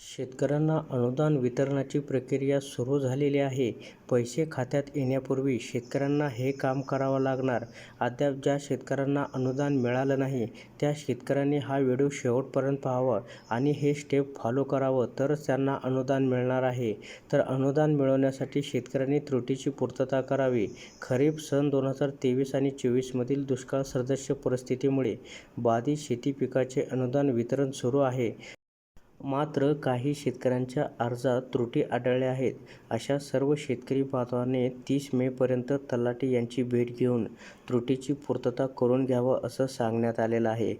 शेतकऱ्यांना अनुदान वितरणाची प्रक्रिया सुरू झालेली आहे. पैसे खात्यात येण्यापूर्वी शेतकऱ्यांना हे काम करावं लागणार. अद्याप ज्या शेतकऱ्यांना अनुदान मिळालं नाही, त्या शेतकऱ्यांनी हा व्हिडिओ शेवटपर्यंत पाहावा आणि हे स्टेप फॉलो करावं तरच त्यांना अनुदान मिळणार आहे. तर अनुदान मिळवण्यासाठी शेतकऱ्यांनी त्रुटीची पूर्तता करावी. खरीप सन दोन हजार तेवीस आणि चोवीस मधील दुष्काळसदृश परिस्थितीमुळे बाधित शेतीपिकांचे अनुदान वितरण सुरू आहे. मात्र काही शेतकऱ्यांच्या अर्जात त्रुटी आढळल्या आहेत. अशा सर्व शेतकरी बांधवाने तीस मेपर्यंत तलाठी यांची भेट घेऊन त्रुटीची पूर्तता करून घ्यावं असं सांगण्यात आलेलं आहे.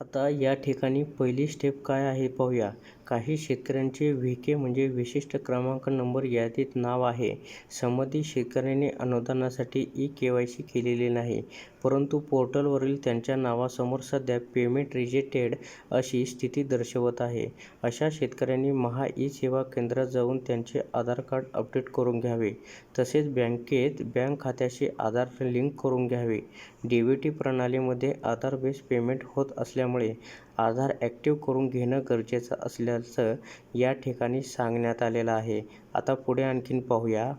आता या ठिकाणी पहिली स्टेप काय आहे पाहूया. काही शेतकऱ्यांचे व्हीके म्हणजे विशिष्ट क्रमांक नंबर यादीत नाव आहे. संबंधित शेतकऱ्यांनी अनुदानासाठी इ-केवायसी केलेली नाही, परंतु पोर्टलवरील त्यांच्या नावासमोर सध्या पेमेंट रिजेक्टेड अशी स्थिती दर्शवत आहे. अशा शेतकऱ्यांनी महा ई-सेवा केंद्रात जाऊन त्यांचे आधार कार्ड अपडेट करून घ्यावे. तसेच बँकेत बँक खात्याशी आधार लिंक करून घ्यावे. डीबीटी प्रणालीमध्ये आधार बेस पेमेंट होत असल्यामुळे आधार ॲक्टिव्ह करून घेणं गरजेचं असल्याचं या ठिकाणी सांगण्यात आलेलं आहे. आता पुढे आणखीन पाहूया.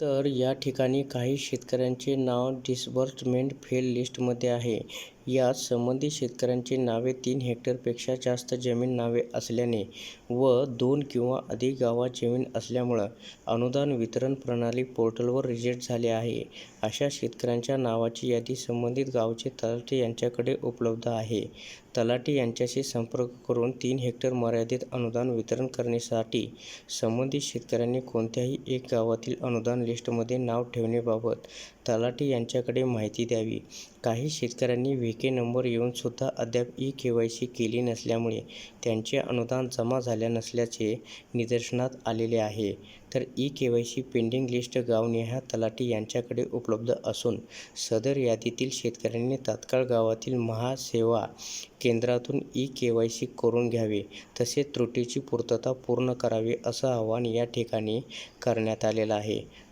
तर या ठिकाणी काही शेतकऱ्यांचे नाव डिसबर्समेंट फेल लिस्टमध्ये आहे. यात संबंधित शेतकऱ्यांची नावे तीन हेक्टरपेक्षा जास्त जमीन नावे असल्याने व दोन किंवा अधिक गावात जमीन असल्यामुळं अनुदान वितरण प्रणाली पोर्टलवर रिजेक्ट झाले आहे. अशा शेतकऱ्यांच्या नावाची यादी संबंधित गावचे तलाठी यांच्याकडे उपलब्ध आहे. तलाठी यांच्याशी संपर्क करून तीन हेक्टर मर्यादित अनुदान वितरण करण्यासाठी संबंधित शेतकऱ्यांनी कोणत्याही एक गावातील अनुदान लिस्टमध्ये नाव ठेवण्याबाबत तलाठी यांच्याकडे माहिती द्यावी. काही शेतकऱ्यांनी व्हीके नंबर येऊन सुद्धा अद्याप वाय सी केली नसल्यामुळे त्यांचे अनुदान जमा झाल्या नसल्याचे निदर्शनात आलेले आहे. तर E K Y C pending list गावनिहाय तलाठी यांच्याकडे उपलब्ध असून सदर यादीतील शेतकऱ्यांनी तात्काळ गावातील महासेवा केंद्रातून ई के वाय सी करून घ्यावे तसेच त्रुटीची पूर्तता पूर्ण करावी असं आवाहन या ठिकाणी करण्यात आलेलं आहे.